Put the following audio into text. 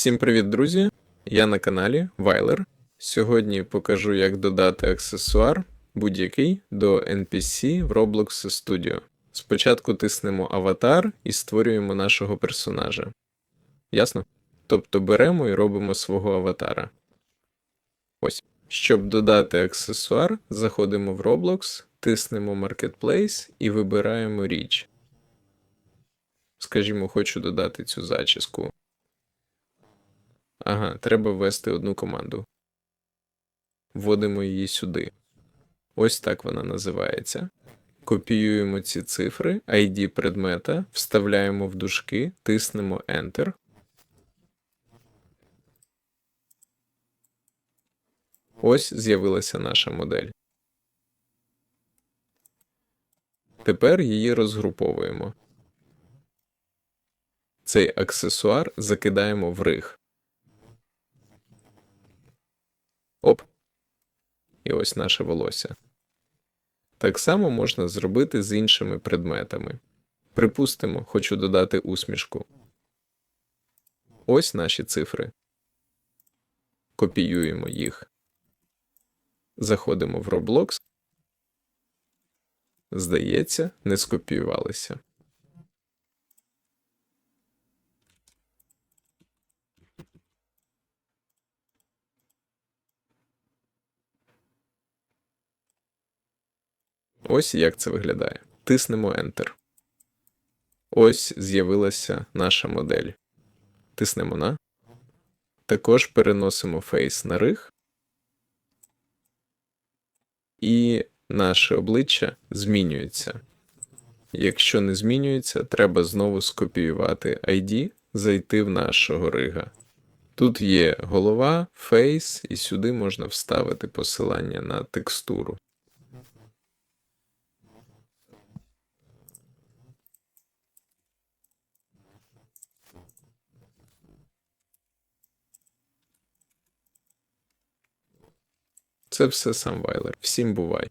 Всім привіт, друзі! Я на каналі Вайлер. Сьогодні покажу, як додати аксесуар будь-який до NPC в Roblox Studio. Спочатку тиснемо аватар і створюємо нашого персонажа. Ясно? Тобто беремо і робимо свого аватара. Ось. Щоб додати аксесуар, заходимо в Roblox, тиснемо Marketplace і вибираємо річ. Скажімо, хочу додати цю зачіску. Ага, треба ввести одну команду. Вводимо її сюди. Ось так вона називається. Копіюємо ці цифри, ID предмета, вставляємо в дужки, тиснемо Enter. Ось з'явилася наша модель. Тепер її розгруповуємо. Цей аксесуар закидаємо в риг. І ось наше волосся. Так само можна зробити з іншими предметами. Припустимо, хочу додати усмішку. Ось наші цифри. Копіюємо їх. Заходимо в Roblox. Здається, не скопіювалися. Ось як це виглядає. Тиснемо Enter. Ось з'явилася наша модель. Тиснемо на. Також переносимо фейс на риг. І наше обличчя змінюється. Якщо не змінюється, треба знову скопіювати ID, зайти в нашого рига. Тут є голова, фейс, і сюди можна вставити посилання на текстуру. Це все сам Вайлер. Всім бувай.